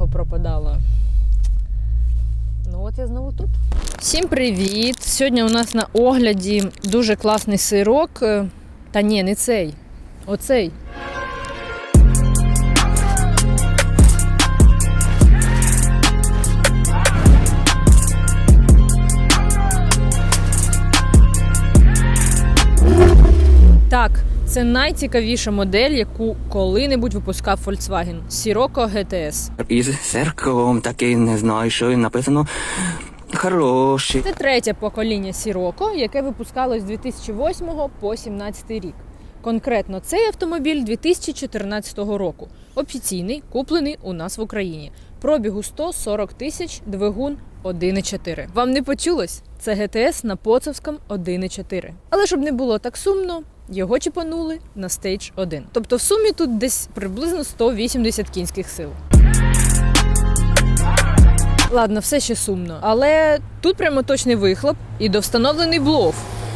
довго пропадала. Ну от я знову тут. Всім привіт! Сьогодні у нас на огляді дуже класний сирок. Е, Та ні, не цей. Оцей. Так, це найцікавіша модель, яку коли-небудь випускав Volkswagen. Sirocco GTS. Із зеркалом такий не знаю, що написано. Хороший. Це третє покоління Sirocco, яке випускалось з 2008 по 2017 рік. Конкретно цей автомобіль 2014 року. Офіційний, куплений у нас в Україні. Пробігу 140 тисяч, двигун 1,4. Вам не почулось? Це ГТС на Поцовському 1,4. Але щоб не було так сумно, його чіпанули на стейдж 1. Тобто в сумі тут десь приблизно 180 кінських сил. Ладно, все ще сумно. Але тут прямо точний вихлоп і довстановлений блов.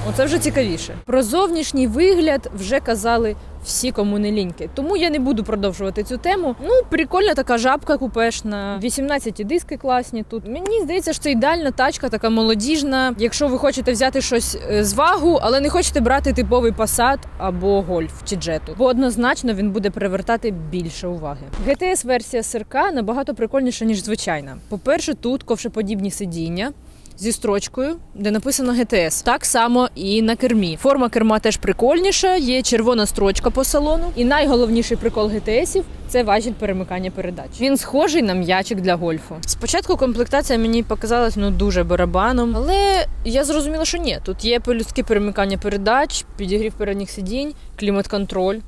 Оце вже цікавіше. Про зовнішній вигляд вже казали всі кому ліньки. Тому я не буду продовжувати цю тему. Ну, прикольна така жабка купешна. 18 диски класні тут. Мені здається, що це ідеальна тачка, така молодіжна. Якщо ви хочете взяти щось е, з вагу, але не хочете брати типовий Passat або Golf чи Jetta. Бо однозначно він буде привертати більше уваги. GTS версія сирка набагато прикольніша, ніж звичайна. По-перше, тут ковшеподібні сидіння. Зі строчкою, де написано GTS. Так само і на кермі. Форма керма теж прикольніша, є червона строчка по салону. І найголовніший прикол GTS – це важіль перемикання передач. Він схожий на м'ячик для гольфу. Спочатку комплектація мені показалась ну дуже барабаном, але я зрозуміла, що ні. Тут є пелюстки перемикання передач, підігрів передніх сидінь, клімат-контроль.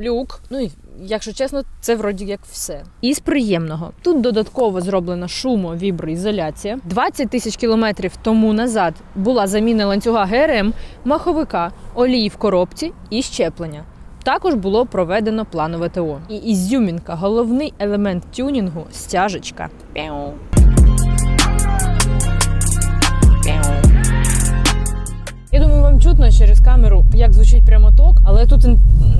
Люк, ну і якщо чесно, це вроді як все. Із приємного тут додатково зроблена шумо-віброізоляція. 20 тисяч кілометрів тому назад була заміна ланцюга ГРМ, маховика, олії в коробці і щеплення. Також було проведено планове ТО. І ізюмінка, головний елемент тюнінгу стяжечка. Чутно через камеру, як звучить прямоток, але тут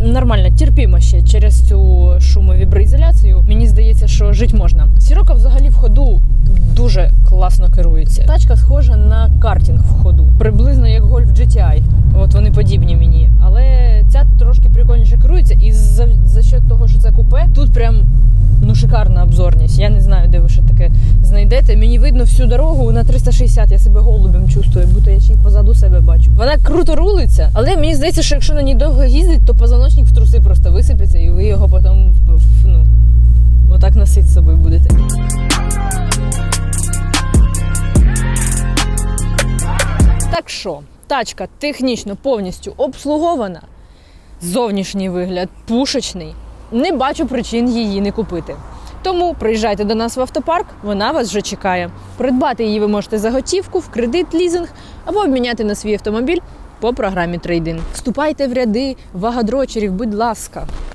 нормально, терпімо ще через цю шумовіброізоляцію. Мені здається, що жити можна. Сірока взагалі в ходу дуже класно керується. Тачка схожа на картинг в ходу, приблизно як Golf GTI. От вони подібні мені. Але ця трошки прикольніше керується, і за, за счет того, що це купе, тут прям шикарна обзорність. Я не знаю, де ви ще таке знайдете. Мені видно всю дорогу на 360, я себе голубем чувствую, будто я ще й позаду себе бачу. Вона круто рулиться, але мені здається, що якщо на ній довго їздить, то позвоночник в труси просто висипеться, і ви його потім ну, отак носити з собою будете. Так що, тачка технічно повністю обслугована, зовнішній вигляд пушечний. Не бачу причин її не купити. Тому приїжджайте до нас в автопарк, вона вас вже чекає. Придбати її ви можете за готівку, в кредит, лізинг або обміняти на свій автомобіль по програмі трейдинг. Вступайте в ряди вагадрочерів, будь ласка.